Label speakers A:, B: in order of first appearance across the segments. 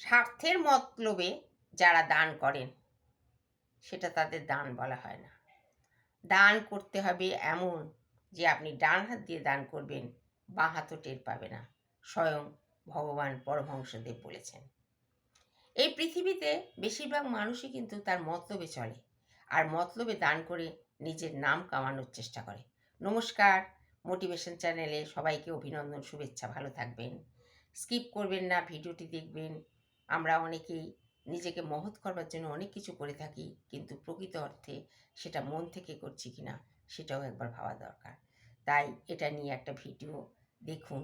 A: স্বার্থের মতলবে যারা দান করেন, সেটা তাদের দান বলা হয় না। দান করতে হবে এমন যে আপনি ডান হাত দিয়ে দান করবেন, বাঁ হাতও টের পাবে না। স্বয়ং ভগবান পরমহংসদেব বলেছেন। এই পৃথিবীতে বেশিরভাগ মানুষই কিন্তু তার মতলবে চলে আর মতলবে দান করে নিজের নাম কামানোর চেষ্টা করে। নমস্কার, মোটিভেশন চ্যানেলে সবাইকে অভিনন্দন, শুভেচ্ছা, ভালো থাকবেন। স্কিপ করবেন না, ভিডিওটি দেখবেন। আমরা অনেকেই নিজেকে মহৎ করবার জন্য অনেক কিছু করে থাকি, কিন্তু প্রকৃত অর্থে সেটা মন থেকে করছি কিনা সেটাও একবার ভাবা দরকার। তাই এটা নিয়ে একটা ভিডিও দেখুন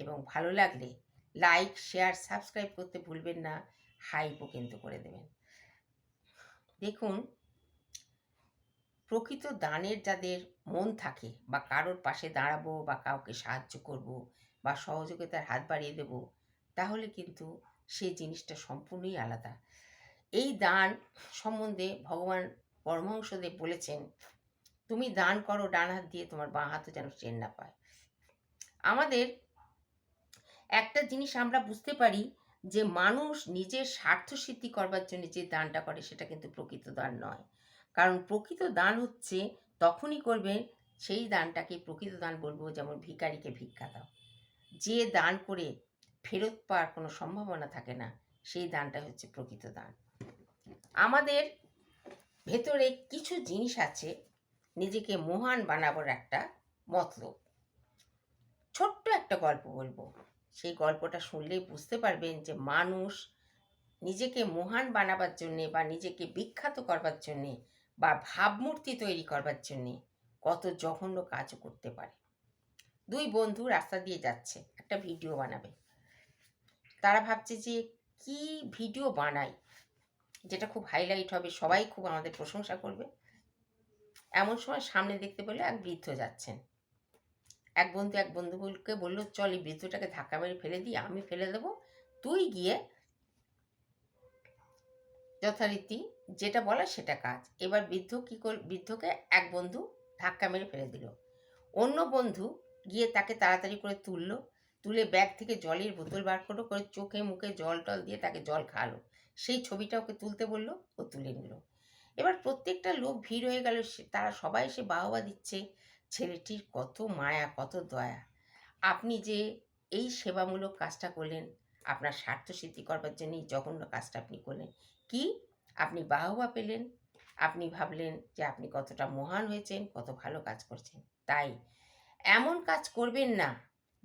A: এবং ভালো লাগলে লাইক, শেয়ার, সাবস্ক্রাইব করতে ভুলবেন না হাইপও কিন্তু করে দেবেন। দেখুন, প্রকৃত দানের যাদের মন থাকে বা কারোর পাশে দাঁড়াবো বা কাউকে সাহায্য করব বা সহযোগিতার হাত বাড়িয়ে দেব, তাহলে কিন্তু সেই জিনিসটা সম্পূর্ণই আলাদা। এই দান সম্বন্ধে ভগবান পরমহংসদেব বলেছেন, তুমি দান করো, ডান হাত দিয়ে তোমার বাঁ হাতও যেন চেন না পায়। আমাদের একটা জিনিস আমরা বুঝতে পারি যে, মানুষ নিজের স্বার্থ সিদ্ধি করবার জন্য যে দানটা করে, সেটা কিন্তু প্রকৃত দান নয়। কারণ প্রকৃত দান হচ্ছে তখনই করবে, সেই দানটাকে প্রকৃত দান বলব, যেমন ভিকারিকে ভিক্ষা দাও। যে দান করে ফেরত পাওয়ার কোনো সম্ভাবনা থাকে না, সেই দানটা হচ্ছে প্রকৃত দান। আমাদের ভেতরে কিছু জিনিস আছে, নিজেকে মহান বানাবার একটা মতলব। ছোট্ট একটা গল্প বলব। সেই গল্পটা শুনলেই বুঝতে পারবেন যে মানুষ নিজেকে মহান বানাবার জন্যে বা নিজেকে বিখ্যাত করবার জন্যে বা ভাবমূর্তি তৈরি করবার জন্যে কত জঘন্য কাজও করতে পারে। দুই বন্ধু রাস্তা দিয়ে যাচ্ছে, একটা ভিডিও বানাবে। তারা ভাবছে যে কি ভিডিও বানাই যেটা খুব হাইলাইট হবে, সবাই খুব আমাদের প্রশংসা করবে। এমন সময় সামনে দেখতে পেলে এক বৃদ্ধ যাচ্ছেন। এক বন্ধু এক বন্ধুকে বলল, চল এই বৃদ্ধটাকে ধাক্কা মেরে ফেলে দিই, আমি ফেলে দেবো। তুই গিয়ে যথারীতি যেটা বলা সেটা কাজ। এবার বৃদ্ধ কী কর, বৃদ্ধকে এক বন্ধু ধাক্কা মেরে ফেলে দিল। অন্য বন্ধু গিয়ে তাকে তাড়াতাড়ি করে তুললো। তুলে ব্যাগ থেকে জলের বোতল বার করল, করে চোখে মুখে জল টল দিয়ে তাকে জল খাওয়ালো। সেই ছবিটা ওকে তুলতে বলল, ও তুলে নিল। এবার প্রত্যেকটা লোক ভিড় হয়ে গেল তারা সবাই এসে বাহবা দিচ্ছে, ছেলেটির কত মায়া, কত দয়া। আপনি যে এই সেবামূলক কাজটা করলেন, আপনার স্বার্থ সিদ্ধি করবার জন্য এই জঘন্য কাজটা আপনি করলেন। কি? আপনি বাহবা পেলেন, আপনি ভাবলেন যে আপনি কতটা মহান হয়েছেন, কত ভালো কাজ করছেন। তাই এমন কাজ করবেন না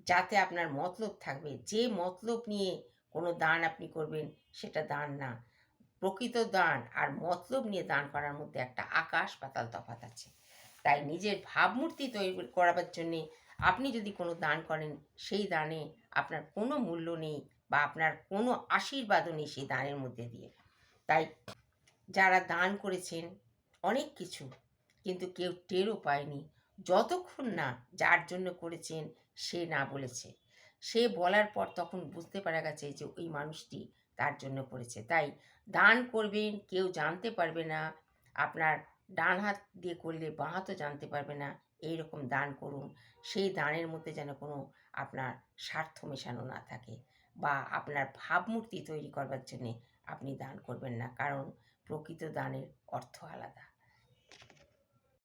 A: যাতে আপনার মতলব থাকবে। যে মতলব নিয়ে কোনো দান আপনি করবেন, সেটা দান না। প্রকৃত দান আর মতলব নিয়ে দান করার মধ্যে একটা আকাশ পাতাল তফাত আছে। তাই নিজের ভাবমূর্তি তৈরি করাবার জন্যে আপনি যদি কোনো দান করেন, সেই দানে আপনার কোনো মূল্য নেই বা আপনার কোনো আশীর্বাদও নেই সেই দানের মধ্যে দিয়ে। তাই যারা দান করেছেন, অনেক কিছু, কিন্তু কেউ টেরও পায়নি। যতক্ষণ না যার জন্য করেছেন সে না বলেছে। সে বলার পর তখন বুঝতে পারা গেছে যে ওই মানুষটি তার জন্য করেছে। তাই দান করবেন, কেউ জানতে পারবে না। আপনার ডান হাত দিয়ে করলে বাঁ হাতও জানতে পারবে না। এই রকম দান করুন। সেই দানের মধ্যে যেন কোনো আপনার স্বার্থ মেশানো না থাকে বা আপনার ভাবমূর্তি তৈরি করবার জন্যে আপনি দান করবেন না। কারণ প্রকৃত দানের অর্থ আলাদা।